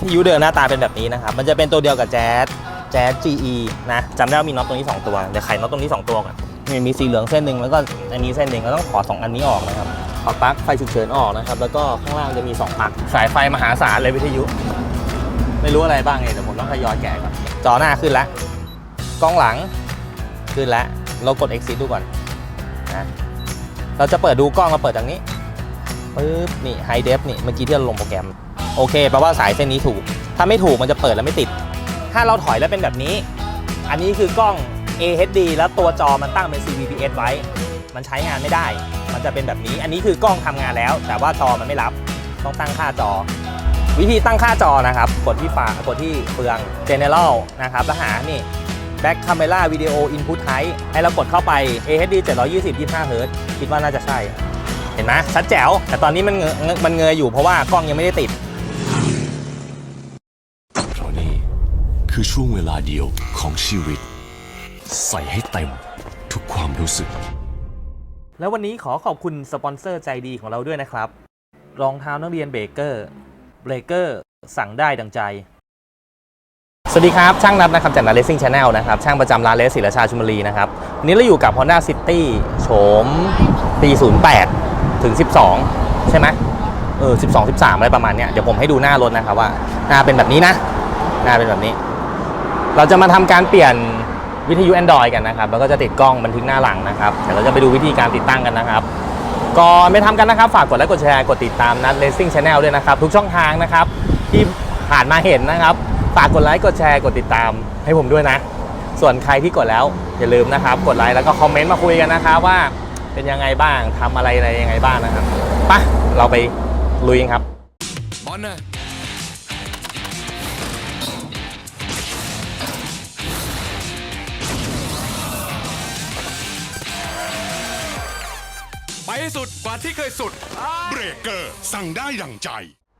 ทยุเดิมหน้าตาเป็นแบบนี้นะครับ มันจะเป็นตัวเดียวกับแจ๊สแจ๊ส GE นะจำได้ว่ามีน็อตตรงนี้ 2 ตัว เดี๋ยวไขน็อตตรงนี้ 2 ตัวก่อนมีมีสีเหลืองเส้นหนึ่งแล้วก็อันนี้เส้นหนึ่งเราต้องขอ 2 อันนี้ออกนะครับ ขอปลั๊กไฟฉุกเฉินออกนะครับ แล้วก็ข้างล่างจะมี 2ปลั๊ก สายไฟมหาศาลเลยวิทยุ ไม่รู้อะไรบ้างไงเดี๋ยวผมต้องทยอยแกะก่อน จอหน้าขึ้นแล้ว กล้องหลังขึ้นแล้ว เรากด exit ดูก่อนนะ เราจะเปิดดูกล้องเราเปิดจากนี้ปึ๊บ นี่ high def นี่ เมื่อกี้ที่เราลงโปรแกรม โอเคแปลว่าสายเส้นนี้ถูก ถ้าไม่ถูกมันจะเปิดแล้วไม่ติด ถ้าเราถอยแล้วเป็นแบบนี้ อันนี้คือกล้อง AHD แล้วตัวจอมันตั้งเป็น CVPS ไว้ มันใช้งานไม่ได้ มันจะเป็นแบบนี้ อันนี้คือกล้องทำงานแล้ว แต่ว่าจอมันไม่รับ ต้องตั้งค่าจอ วิธีตั้งค่าจอนะครับ กดที่ฝากดที่เฟือง General นะครับแล้วหานี่ Back Camera Video Input Type ให้เรากดเข้าไป AHD 720 25 Hz คิดว่าน่าจะใช่ เห็นไหมชัดแจ๋ว แต่ตอนนี้มันมันเงยอยู่เพราะว่ากล้องยังไม่ได้ติด คือช่วงเวลาเดียวของชีวิต ใส่ให้เต็มทุกความรู้สึก แล้ววันนี้ขอขอบคุณสปอนเซอร์ใจดีของเราด้วยนะครับ รองเท้านักเรียนเบเกอร์เบเกอร์สั่งได้ดังใจ สวัสดีครับ ช่างนัดนะครับจากนัดเลสซิ่งชาแนลนะครับ ช่างประจำร้านเลสศิลชาชุมรีนะครับ วันนี้เราอยู่กับ Honda City โฉมปี 08 ถึง 12 ใช่ไหมเออ 12 13 อะไรประมาณเนี้ย เดี๋ยวผมให้ดูหน้ารถนะครับว่า หน้าเป็นแบบนี้นะ หน้าเป็นแบบนี้ เราจะมาทำการเปลี่ยนวิทยุ Android กันนะครับ แล้วก็จะติดกล้องบันทึกหน้าหลังนะครับเดี๋ยวเราจะไปดูวิธีการติดตั้งกันนะครับก่อนไปทำกันนะครับ ฝากกดไลค์กดแชร์กดติดตามนัด Racing Channel ด้วยนะครับ ทุกช่องทางนะครับ ที่ผ่านมาเห็นนะครับ ฝากกดไลค์กดแชร์กดติดตามให้ผมด้วยนะ ส่วนใครที่กดแล้วอย่าลืมนะครับ กดไลค์แล้วก็คอมเมนต์มาคุยกันนะครับว่าเป็นยังไงบ้างทำอะไรอะไรยังไงบ้างนะครับปะเราไปลุยกันครับบอลนะ ให้สุดกว่าที่เคยสุด เบรกเกอร์ สั่งได้อย่างใจ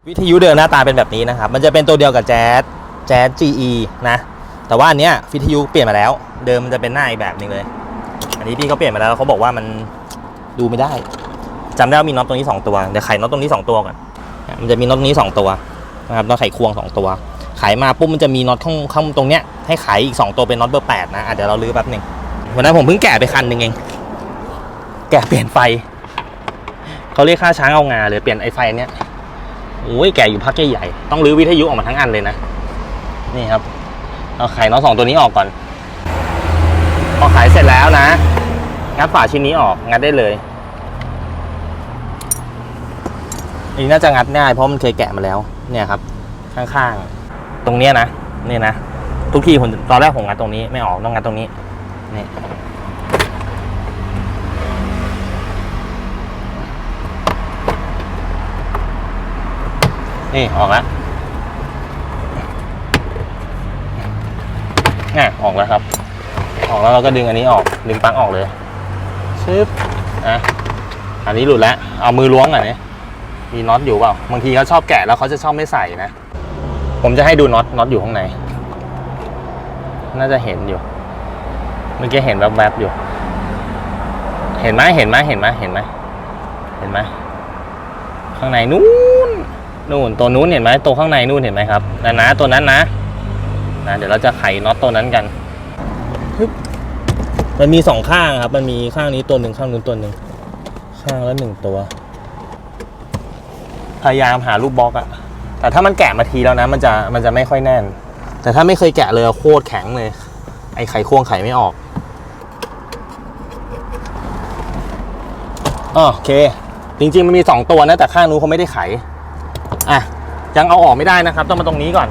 วิทยุเดิมหน้าตาเป็นแบบนี้นะครับ มันจะเป็นตัวเดียวกับแจ๊สแจ๊ส GE นะ แต่ว่าอันเนี้ยวิทยุเปลี่ยนมาแล้ว เดิมมันจะเป็นหน้าอีกแบบหนึงเลย อันนี้พี่เขาเปลี่ยนมาแล้วเขาบอกว่ามันดูไม่ได้จำได้ว่ามีน็อตตรงนี้2ตัว เดี๋ยวไขน็อตตรงนี้2ตัวก่อน มันจะมีน็อตตรงนี้2ตัวนะครับน็อตไขควง2ตัว ไขมาปุ๊บมันจะมีน็อตข้างข้างตรงเนี้ยให้ไขอีก2ตัวเป็นน็อตเบอร์8นะอะเดี๋ยวเราลื้อแป๊บหนึงวันนั้นผมเพิ่งแกะไปคันหนึ่งเอง แกะเปลี่ยนไฟ เขาเรียกค่าช้างเอางาเลยเปลี่ยนไอไฟเนี้ยโอ้ยแกอยู่พักใหญ่ๆต้องรื้อวิทยุออกมาทั้งอันเลยนะ นี่ครับ เอาไข่น็อตสองตัวนี้ออกก่อน พอขายเสร็จแล้วนะ งัดฝาชิ้นนี้ออกงัดได้เลยอันนี้น่าจะงัดง่ายเพราะมันเคยแกะมาแล้ว เนี่ยครับ ข้างๆ ตรงเนี้ยนะเนี่ยนะ ทุกทีผมตอนแรกผมงัดตรงนี้ไม่ออกต้องงัดตรงนี้นี่ นี่ออกแล้วน่ะออกแล้วครับ ออกแล้วเราก็ดึงอันนี้ออก ดึงปลั๊กออกเลยชึบอะอันนี้หลุดแล้ว เอามือล้วงอะเนี่ยมีน็อตอยู่เปล่า บางทีเขาชอบแกะแล้วเขาจะชอบไม่ใส่นะ ผมจะให้ดูน็อต น็อตอยู่ข้างใน น่าจะเห็นอยู่ เมื่อกี้เห็นแวบๆอยู่ เห็นไหมเห็นไหมเห็นไหมเห็นไหมเห็นไหมข้างในนู้น นู่นตัวนู้นเห็นไหมตัวข้างในนู่นเห็นไหมครับนะนะตัวนั้นนะนะเดี๋ยวเราจะไขน็อตตัวนั้นกันมันมีสองข้างครับ มันมีข้างนี้ตัวหนึ่งข้างนู้นตัวหนึ่งข้างละหนึ่งตัว พยายามหารูปบล็อกอะแต่ถ้ามันแกะมาทีแล้วนะ มันจะมันจะไม่ค่อยแน่น แต่ถ้าไม่เคยแกะเลยโคตรแข็งเลย ไอไขควงไขไม่ออกโอเค จริงๆมันมีสองตัวนะแต่ข้างนู้นเขาไม่ได้ไข อะยังเอาออกไม่ได้นะครับ ต้องมาตรงนี้ก่อน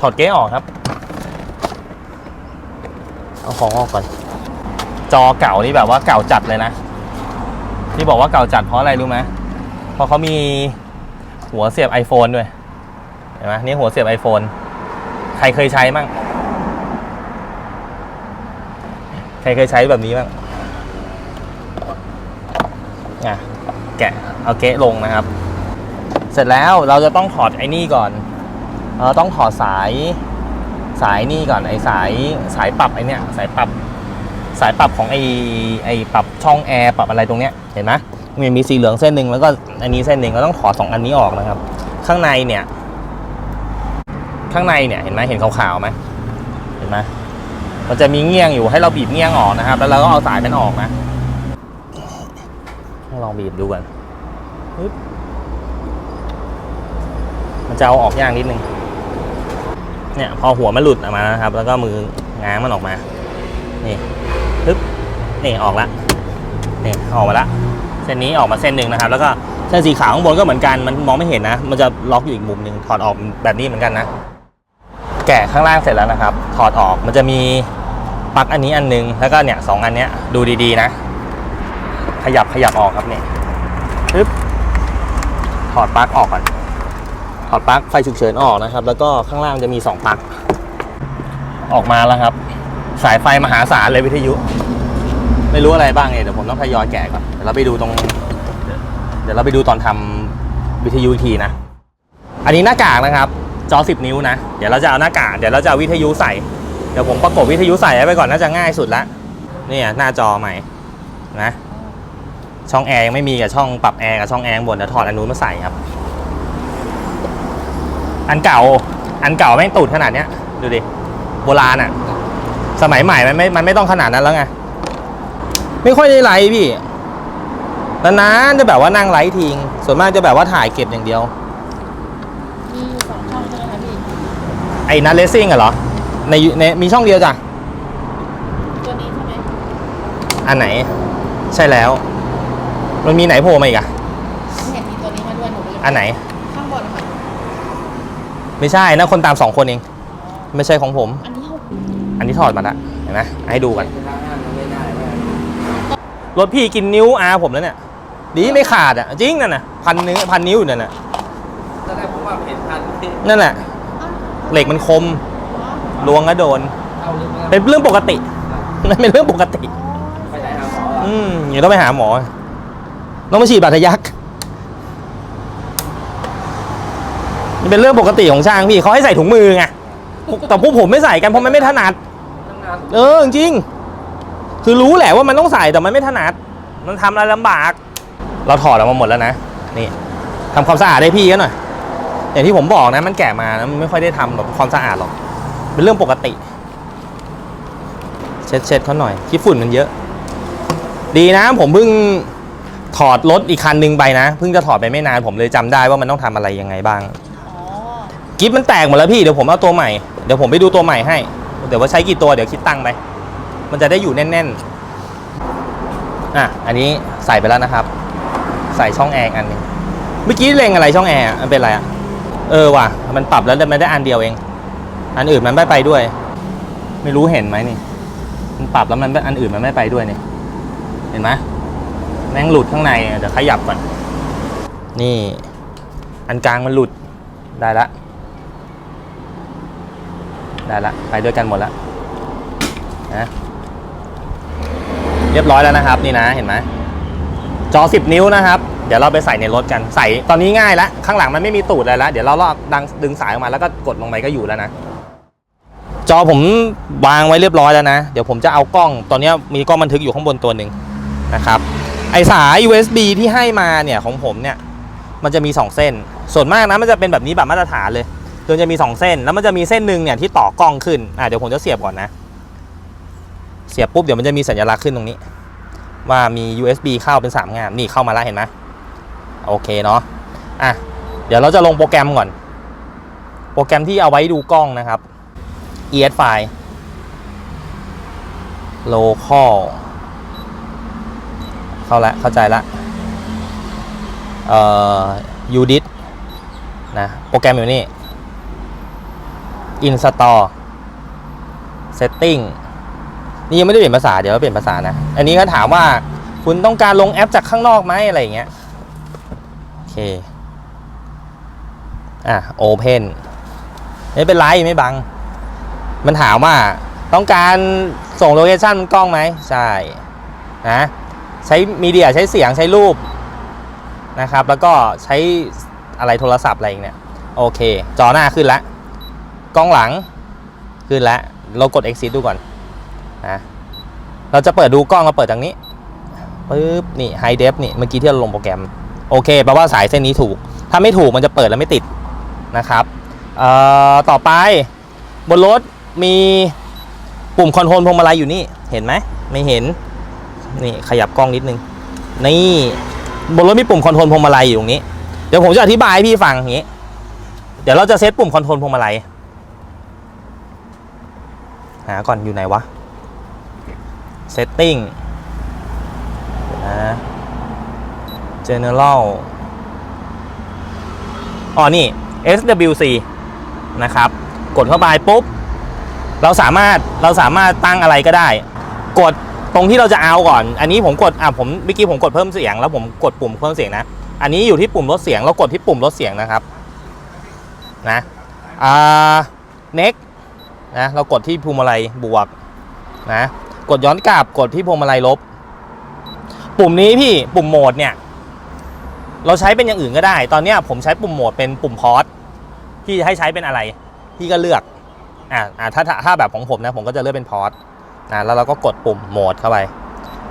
ถอดเก๊ออกครับ เอาของออกก่อน จอเก่านี่แบบว่าเก่าจัดเลยนะ ที่บอกว่าเก่าจัดเพราะอะไรรู้ไหมเพราะเขามีหัวเสียบ iPhone ด้วย เห็นไหมนี่หัวเสียบ iPhone ใครเคยใช้มั่ง ใครเคยใช้แบบนี้บ้างอะแกะเอาเก๊ลงนะครับ เสร็จแล้วเราจะต้องถอดไอ้นี่ก่อนเราต้องถอดสายสายนี่ก่อนไอ้สายสายปรับไอ้เนี่ยสายปรับสายปรับของไอ้ไอ้ปรับช่องแอร์ปรับอะไรตรงเนี้ยเห็นไหมมันมีสีเหลืองเส้นหนึ่งแล้วก็อันนี้เส้นหนึ่งเราต้องถอดสองอันนี้ออกนะครับ ข้างในเนี่ย ข้างในเนี่ยเห็นไหมเห็นขาวๆไหมเห็นไหมมันจะมีเงี้ยงอยู่ให้เราบีบเงี้ยงออกนะครับ แล้วเราก็เอาสายมันออกนะลองบีบดูกันปึ๊บมัน จะเอาออกยากนิดนึง เนี่ยพอหัวมันหลุดออกมานะครับ แล้วก็มือง้างมันออกมา นี่ปึ๊บ นี่ออกละ นี่ออกมาละ เส้นนี้ออกมาเส้นหนึ่งนะครับ แล้วก็เส้นสีขาวข้างบนก็เหมือนกัน มันมองไม่เห็นนะ มันจะล็อกอยู่อีกมุมหนึ่งถอดออกแบบนี้เหมือนกันนะ แกะข้างล่างเสร็จแล้วนะครับ ถอดออก มันจะมีปลั๊กอันนี้อันหนึง แล้วก็เนี่ยสองอันเนี้ยดูดีๆนะ ขยับขยับออกครับเนี่ยปึ๊บ ถอดปลั๊กออกก่อน ถอดปลั๊กไฟฉุกเฉินออกนะครับ แล้วก็ข้างล่างจะมีสองปลั๊กออกมาแล้วครับ สายไฟมหาศาลเลยวิทยุ ไม่รู้อะไรบ้างเนี่ยเดี๋ยวผมต้องทยอยแกะก่อนเดี๋ยวเราไปดูตรง เดี๋ยวเราไปดูตอนทำวิทยุทีนะ อันนี้หน้ากากนะครับ จอ 10 นิ้วนะ เดี๋ยวเราจะเอาหน้ากากเดี๋ยวเราจะเอาวิทยุใส่เดี๋ยวผมประกบวิทยุใส่ไว้ก่อนน่าจะง่ายสุดละเนี่ยหน้าจอใหม่นะช่องแอร์ยังไม่มีกับช่องปรับแอร์กับช่องแอร์บนเดี๋ยวถอดอันนู้นมาใส่ครับ อันเก่า อันเก่าแม่งตูดขนาดเนี้ย ดูดิ โบราณอะสมัยใหม่มันไม่ มันไม่ต้องขนาดนั้นแล้วไง ไม่ค่อยได้ไลฟ์พี่ นานๆจะแบบว่านั่งไลฟ์ทิ้ง ส่วนมากจะแบบว่าถ่ายเก็บอย่างเดียว มีอยู่สองช่องใช่ไหมคะพี่ ไอ้นัทเลสซิ่งอะเหรอ ในในมีช่องเดียวจ้ะ ตัวนี้ใช่ไหมอันไหน ใช่แล้ว มันมีไหนโผล่มาอีกอะไม่เห็นมีตัวนี้มาด้วยหนูเลยอันไหนข้างบนค่ะ ไม่ใช่นะคนตามสองคนเอง ไม่ใช่ของผม อันนี้หกอันนี้ถอดมาละเห็นไหมให้ดูกัน รถพี่กินนิ้วอาผมแล้วเนี่ย ดีไม่ขาดอะ จริงนั่นน่ะพันนิ้วพันนิ้วอยู่นั่นน่ะตอนแรกผมว่าเห็นพันที่นั่นแหละเหล็กมันคมลวงก็โดนเข้าลึกมากเป็นเรื่องปกตินั่นเป็นเรื่องปกติ ไปไหนหาหมออะอืมเดี๋ยวต้องไปหาหมอต้องมาฉีดบาดทะยักมัน เป็นเรื่องปกติของช่างพี่เขาให้ใส่ถุงมือไงแต่พวกผมไม่ใส่กันเพราะมันไม่ถนัดทำงานเออจริง คือรู้แหละว่ามันต้องใส่แต่มันไม่ถนัด มันทำอะไรลำบาก เราถอดออกมาหมดแล้วนะนี่ทำความสะอาดให้พี่กันหน่อยอย่างที่ผมบอกนะ มันแกะมานะมันไม่ค่อยได้ทำแบบความสะอาดหรอก เป็นเรื่องปกติ เช็ดเช็ดเขาหน่อยขี้ฝุ่นมันเยอะ ดีนะ ผมเพิ่งถอดรถอีกคันหนึงไปนะเพิ่งจะถอดไปไม่นานผมเลยจำได้ว่ามันต้องทำอะไรยังไงบ้างอ๋อ กิฟมันแตกหมดแล้วพี่เดี๋ยวผมเอาตัวใหม่เดี๋ยวผมไปดูตัวใหม่ให้เดี๋ยวว่าใช้กี่ตัวเดี๋ยวคิดตังค์ไปมันจะได้อยู่แน่นๆอะอันนี้ใส่ไปแล้วนะครับ ใส่ช่องแอร์อันนึงเมื่อกี้เล็งอะไรช่องแอร์อะมันเป็นอะไรอะเออว่ะมันปรับแล้วมันได้อันเดียวเอง อันอื่นมันไม่ไปด้วย ไม่รู้เห็นไหมนี่ มันปรับแล้วมันอันอื่นมันไม่ไปด้วยนี่เห็นไหมแม่งหลุดข้างในเดี๋ยวขยับก่อนนี่ อันกลางมันหลุดได้ละ ได้ละไปด้วยกันหมดละนะเรียบร้อยแล้วนะครับ นี่นะเห็นไหมจอ 10 นิ้วนะครับ เดี๋ยวเราไปใส่ในรถกันใส่ตอนนี้ง่ายละข้างหลังมันไม่มีตูดอะไรละเดี๋ยวเราลอกดังดึงสายออกมาแล้วก็กดลงไปก็อยู่แล้วนะจอผมวางไว้เรียบร้อยแล้วนะ เดี๋ยวผมจะเอากล้อง ตอนนี้มีกล้องบันทึกอยู่ข้างบนตัวหนึ่งนะครับ ไอสาย USB ที่ให้มาเนี่ยของผมเนี่ย มันจะมี 2 เส้น ส่วนมากนะมันจะเป็นแบบนี้แบบมาตรฐานเลย โดยจะมี 2 เส้น แล้วมันจะมีเส้นหนึ่งเนี่ยที่ต่อกล้องขึ้นอะเดี๋ยวผมจะเสียบก่อนนะ เสียบปุ๊บเดี๋ยวมันจะมีสัญลักษณ์ขึ้นตรงนี้ ว่ามี USB เข้าเป็น 3 งามนี่เข้ามาแล้วเห็นไหมโอเคเนาะอะเดี๋ยวเราจะลงโปรแกรมก่อน โปรแกรมที่เอาไว้ดูกล้องนะครับ ES file local เข้าละเข้าใจละเอ่อ UDIT นะ โปรแกรมอยู่นี่ Install Setting นี่ยังไม่ได้เปลี่ยนภาษาเดี๋ยวเราเปลี่ยนภาษานะ อันนี้ก็ถามว่าคุณต้องการลงแอปจากข้างนอกไหมอะไรเงี้ย โอเค อะ Open ไม่เป็นไรไม่บัง มันถามว่าต้องการส่งโลเคชั่นกล้องไหม ใช่ นะ ใช้มีเดียใช้เสียงใช้รูปนะครับ แล้วก็ใช้อะไรโทรศัพท์อะไรเนี่ย โอเค จอหน้าขึ้นแล้ว กล้องหลังขึ้นแล้วเรากด exit ดูก่อนนะเราจะเปิดดูกล้องเราเปิดทางนี้ปึ๊บนี่ high def นี่เมื่อกี้ที่เราลงโปรแกรมโอเคแปลว่าสายเส้นนี้ถูก ถ้าไม่ถูกมันจะเปิดแล้วไม่ติดนะครับต่อไปบนรถมีปุ่มคอนโทรลพวงมาลัยอยู่นี่เห็นไหมไม่เห็นนี่ขยับกล้องนิดนึงนี่บนรถมีปุ่มคอนโทรลพวงมาลัยอยู่ตรงนี้ เดี๋ยวผมจะอธิบายให้พี่ฟังอย่างนี้ เดี๋ยวเราจะเซตปุ่มคอนโทรลพวงมาลัย หาก่อนอยู่ไหนวะ setting นะ general อ๋อนี่ SWC นะครับ กดเข้าไปปุ๊บ เราสามารถเราสามารถตั้งอะไรก็ได้ กดตรงที่เราจะเอาก่อน อันนี้ผมกดอะผมเมื่อกี้ผมกดเพิ่มเสียง แล้วผมกดปุ่มเพิ่มเสียงนะ อันนี้อยู่ที่ปุ่มลดเสียง เรากดที่ปุ่มลดเสียงนะครับ นะอ่า next นะเรากดที่พวงมาลัยบวกนะกดย้อนกลับกดที่พวงมาลัยลบ ปุ่มนี้พี่ปุ่มโหมดเนี่ย เราใช้เป็นอย่างอื่นก็ได้ ตอนนี้ผมใช้ปุ่มโหมดเป็นปุ่มพอสพี่จะให้ใช้เป็นอะไรพี่ก็เลือกอ่าถ้าถ้าถ้าแบบของผมนะผมก็จะเลือกเป็นพอสนะแล้วเราก็กดปุ่มโหมดเข้าไป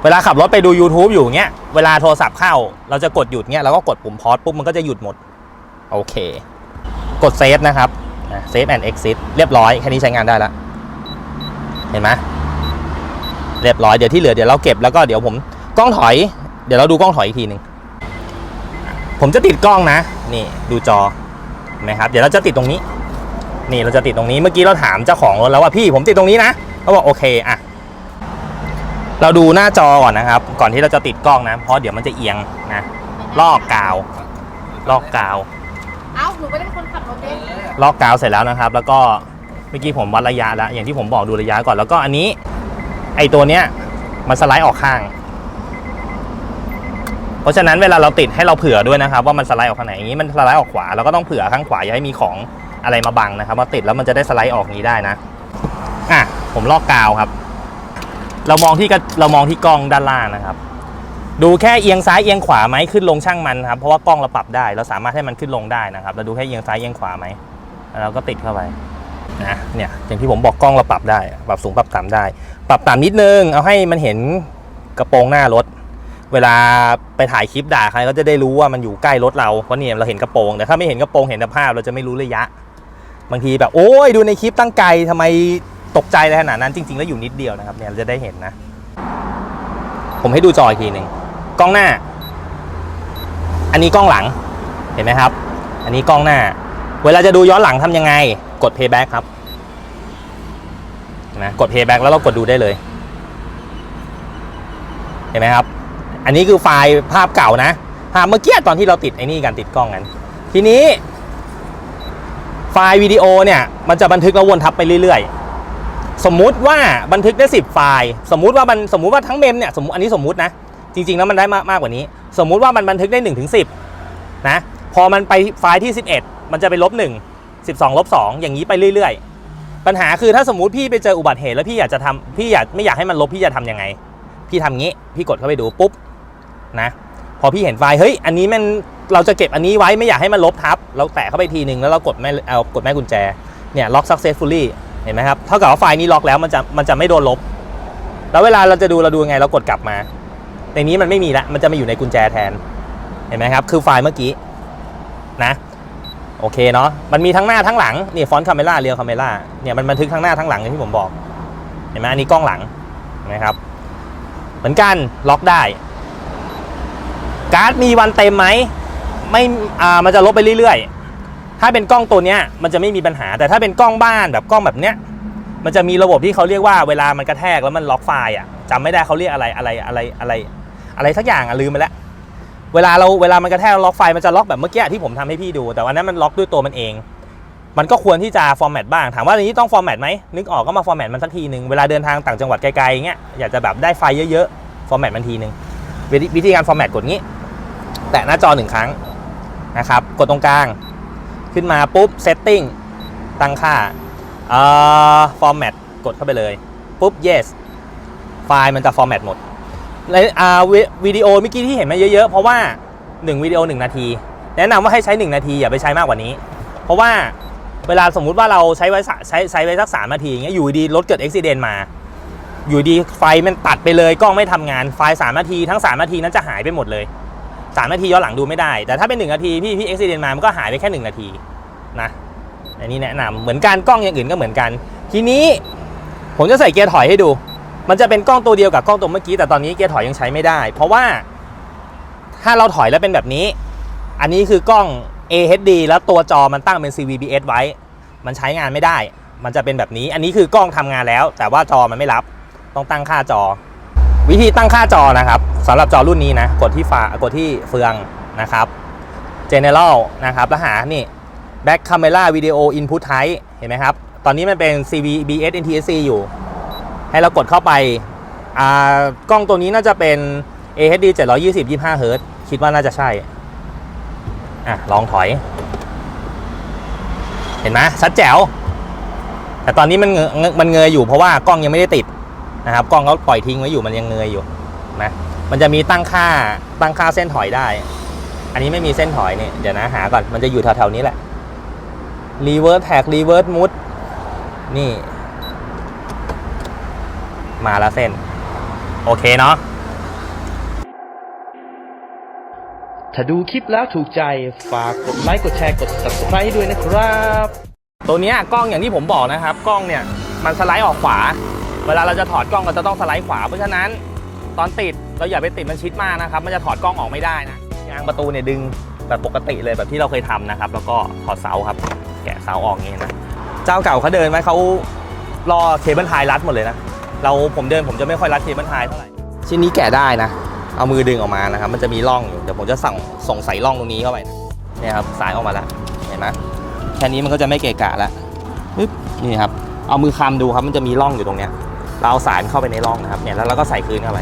เวลาขับรถไปดู YouTube อยู่เงี้ย เวลาโทรศัพท์เข้า เราจะกดหยุดเงี้ย เราก็กดปุ่มพอสปุ๊บมันก็จะหยุดหมด โอเค กดเซฟนะครับ เซฟแอนด์เอ็กซิสเรียบร้อย แค่นี้ใช้งานได้แล้วเห็นไหมเรียบร้อย เดี๋ยวที่เหลือเดี๋ยวเราเก็บแล้วก็เดี๋ยวผมกล้องถอย เดี๋ยวเราดูกล้องถอยอีกทีหนึ่งผมจะติดกล้องนะ นี่ดูจอนไหมครับ เดี๋ยวเราจะติดตรงนี้ นี่เราจะติดตรงนี้ เมื่อกี้เราถามเจ้าของรถแล้วว่าพี่ผมติดตรงนี้นะเขาบอกโอเคอะ เราดูหน้าจอก่อนนะครับ ก่อนที่เราจะติดกล้องนะ เพราะเดี๋ยวมันจะเอียงนะ ลอกกาว ลอกกาว เอ้าหนูไม่ได้เป็นคนขับรถเอง ลอกกาวเสร็จแล้วนะครับ แล้วก็เมื่อกี้ผมวัดระยะแล้วอย่างที่ผมบอกดูระยะก่อนแล้วก็อันนี้ ไอตัวเนี้ยมันสไลด์ออกข้าง เพราะฉะนั้นเวลาเราติดให้เราเผื่อด้วยนะครับ ว่ามันสไลด์ออกข้างไหนอย่างนี้มันสไลด์ออกขวาเราก็ต้องเผื่อข้างขวาอย่าให้มีของอะไรมาบังนะครับว่าติดแล้วมันจะได้สไลด์ออกนี้ได้นะอะผมลอกกาวครับ เรามองที่กเรามองที่กล้องด้านล่างนะครับ ดูแค่เอียงซ้ายเอียงขวาไหมขึ้นลงช่างมันครับเพราะว่ากล้องเราปรับได้ เราสามารถให้มันขึ้นลงได้นะครับ เราดูแค่เอียงซ้ายเอียงขวาไหม เราก็ติดเข้าไปนะเนี่ยอย่างที่ผมบอกกล้องเราปรับได้ ปรับสูงปรับต่ำได้ ปรับต่ำนิดนึง เอาให้มันเห็นกระโปรงหน้ารถ เวลาไปถ่ายคลิปด่าใครก็จะได้รู้ว่ามันอยู่ใกล้รถเราเพราะเนี่ยเราเห็นกระโปรงแต่ถ้าไม่เห็นกระโปรงเห็นแต่ภาพเราจะไม่รู้ระยะ บางทีแบบโอ้ยดูในคลิปตั้งไกลทำไมตกใจอะไรขนาดนั้นจริง ๆ แล้วอยู่นิดเดียวนะครับเนี่ยเราจะได้เห็นนะ ผมให้ดูจออีกทีหนึ่งกล้องหน้า อันนี้กล้องหลังเห็นไหมครับ อันนี้กล้องหน้า เวลาจะดูย้อนหลังทำยังไง กด playback ครับนไหมกด playback แล้วเรากดดูได้เลย เห็นไหมครับ อันนี้คือไฟล์ภาพเก่านะภาพเมื่อกี้ตอนที่เราติดไอ้นี่กันติดกล้องกันทีนี้ไฟล์วิดีโอเนี่ยมันจะบันทึกแล้ววนทับไปเรื่อยๆ สมมุติว่าบันทึกได้ 10 ไฟล์ สมมุติว่ามันสมมุติว่าทั้งเมมเนี่ยสมมติอันนี้สมมุตินะ จริงๆแล้วมันได้มากมากกว่านี้ สมมุติว่ามันบันทึกได้1นถึงสินะพอมันไปไฟล์ที่ 11 มันจะไปลบ1 12ลบ2องอย่างนี้ไปเรื่อย ๆ ปัญหาคือถ้าสมมุติพี่ไปเจออุบัติเหตุแล้วพี่อยากจะทำพี่อยากไม่อยากให้มันลบพี่จะทำยังไง พี่ทำงี้พี่กดเข้าไปดูปุ๊บนะ พอพี่เห็นไฟล์เฮ้ยอันนี้มันเราจะเก็บอันนี้ไว้ไม่อยากให้มันลบทับ เราแตะเข้าไปทีหนึ่งแล้วเรากดแม่เอากดแม่กุญแจเนี่ยล็อก successfully เห็นไหมครับเท่ากับว่าไฟล์นี้ล็อกแล้วมันจะมันจะไม่โดนลบ แล้วเวลาเราจะดูเราดูไงเรากดกลับมา ในนี้มันไม่มีละมันจะมาอยู่ในกุญแจแทนเห็นไหมครับ คือไฟล์เมื่อกี้นะ โอเคเนาะมันมีทั้งหน้าทั้งหลังนี่ฟอนต์คาเมล่าเรียวคาเมล่าเนี่ยมันบันทึกทั้งหน้าทั้งหลังอย่างที่ผมบอกเห็นไหมอันนี้กล้องหลังนไหมครับ เหมือนกันล็อกได้ การ์ดมีวันเต็มไหมไม่อ่ามันจะลบไปเรื่อยๆ ถ้าเป็นกล้องตัวเนี้ยมันจะไม่มีปัญหา แต่ถ้าเป็นกล้องบ้านแบบกล้องแบบเนี้ยมันจะมีระบบที่เขาเรียกว่าเวลามันกระแทกแล้วมันล็อกไฟล์อะจำไม่ได้เขาเรียกอะไรอะไรอะไรอะไร อะไรสักอย่างอะลืมไปแล้ว เวลาเราเวลามันกระแทกล็อกไฟมันจะล็อกแบบเมื่อกี้ที่ผมทำให้พี่ดู แต่วันนั้นมันล็อกด้วยตัวมันเอง มันก็ควรที่จะฟอร์แมตบ้าง ถามว่าอันนี้ต้องฟอร์แมตไหมนึกออกก็มาฟอร์แมตมันสักทีหนึ่งเวลาเดินทางต่างจังหวัดไกลๆเงี้ยอยากจะแบบได้ไฟเยอะๆฟอร์แมตมันทีหนึ่งวิธีการฟอร์แมตกดงี้ แตะหน้าจอหนึ่งครั้งนะครับกดตรงกลาง ขึ้นมาปุ๊บ setting ตั้งค่าเอ่อ format กดเข้าไปเลยปุ๊บ yes ไฟล์มันจะ format หมด ในอ่าวิวิดีโอเมื่อกี้ที่เห็นมาเยอะๆ เพราะว่า 1วิดีโอ 1 นาที แนะนำว่าให้ใช้ 1 นาที อย่าไปใช้มากกว่านี้ เพราะว่าเวลาสมมุติว่าเราใช้ไว้ใช้ใช้ไว้สักสามนาทีอย่างเงี้ยอยู่ดีรถเกิดอุบิเหตุมา อยู่ดีไฟมันตัดไปเลยกล้องไม่ทำงานไฟล์3นาทีทั้ง3นาทีนั้นจะหายไปหมดเลยสามนาทีย้อนหลังดูไม่ได้ แต่ถ้าเป็นหนึ่งนาทีพี่พี่อ็กซิเดนมามันก็หายไปแค่หนึ่งนาทีนะอันนี้แนะนำเหมือนกันกล้องอย่างอื่นก็เหมือนกัน ทีนี้ผมจะใส่เกียร์ถอยให้ดู มันจะเป็นกล้องตัวเดียวกับกล้องตัวเมื่อกี้ แต่ตอนนี้เกียร์ถอยยังใช้ไม่ได้ เพราะว่าถ้าเราถอยแล้วเป็นแบบนี้ อันนี้คือกล้อง AHD แล้วตัวจอมันตั้งเป็น CVBS ไว้ มันใช้งานไม่ได้ มันจะเป็นแบบนี้ อันนี้คือกล้องทำงานแล้ว แต่ว่าจอมันไม่รับ ต้องตั้งค่าจอ วิธีตั้งค่าจอนะครับสำหรับจอรุ่นนี้นะ กดที่ฝากดที่เฟืองนะครับ General นะครับ แล้วหานี่ Back Camera Video Input Type เห็นไหมครับ ตอนนี้มันเป็น CVBS NTSC อยู่ ให้เรากดเข้าไปอ่ากล้องตัวนี้น่าจะเป็น AHD 720 25 Hz คิดว่าน่าจะใช่อะลองถอย เห็นไหมชัดแจ๋ว แต่ตอนนี้มันเงยมันเงยอยู่เพราะว่ากล้องยังไม่ได้ติดนะครับ กล้องเขาปล่อยทิ้งไว้อยู่มันยังเงยอยู่นะมันจะมีตั้งค่าตั้งค่าเส้นถอยได้ อันนี้ไม่มีเส้นถอยเนี่ยเดี๋ยวนะหาก่อนมันจะอยู่แถวๆนี้แหละ reverse tag reverse mood นี่ มาแล้วเส้น โอเคเนาะถ้าดูคลิปแล้วถูกใจฝากกดไลค์กดแชร์กด subscribe ให้ด้วยนะครับ ตัวเนี้ยกล้องอย่างที่ผมบอกนะครับ กล้องเนี่ยมันสไลด์ออกขวา เวลาเราจะถอดกล้องก็จะต้องสไลด์ขวา เพราะฉะนั้นตอนติดเราอย่าไปติดมันชิดมากนะครับ มันจะถอดกล้องออกไม่ได้นะยางประตูเนี่ยดึงแบบปกติเลยแบบที่เราเคยทำนะครับ แล้วก็ถอดเสาครับ แกะเสาออกอย่างนี้นะ เจ้าเก่าเขาเดินไว้เขารอเคเบิลไทยรัดหมดเลยนะ เราผมเดินผมจะไม่ค่อยรัดเคเบิลไทยเท่าไหร่ชิ้นนี้แกะได้นะ เอามือดึงออกมานะครับ มันจะมีร่องอยู่เดี๋ยวผมจะสั่งส่งใส่ร่องตรงนี้เข้าไปนะเนี่ยครับสายออกมาแล้วเห็นไหมแค่นี้มันก็จะไม่เกะกะแล้วปึ๊บนี่ครับเอามือคำดูครับมันจะมีร่องอยู่ตรงเนี้ยเราเอาสายเข้าไปในร่องนะครับเนี่ยแล้วเราก็ใส่คืนเข้าไป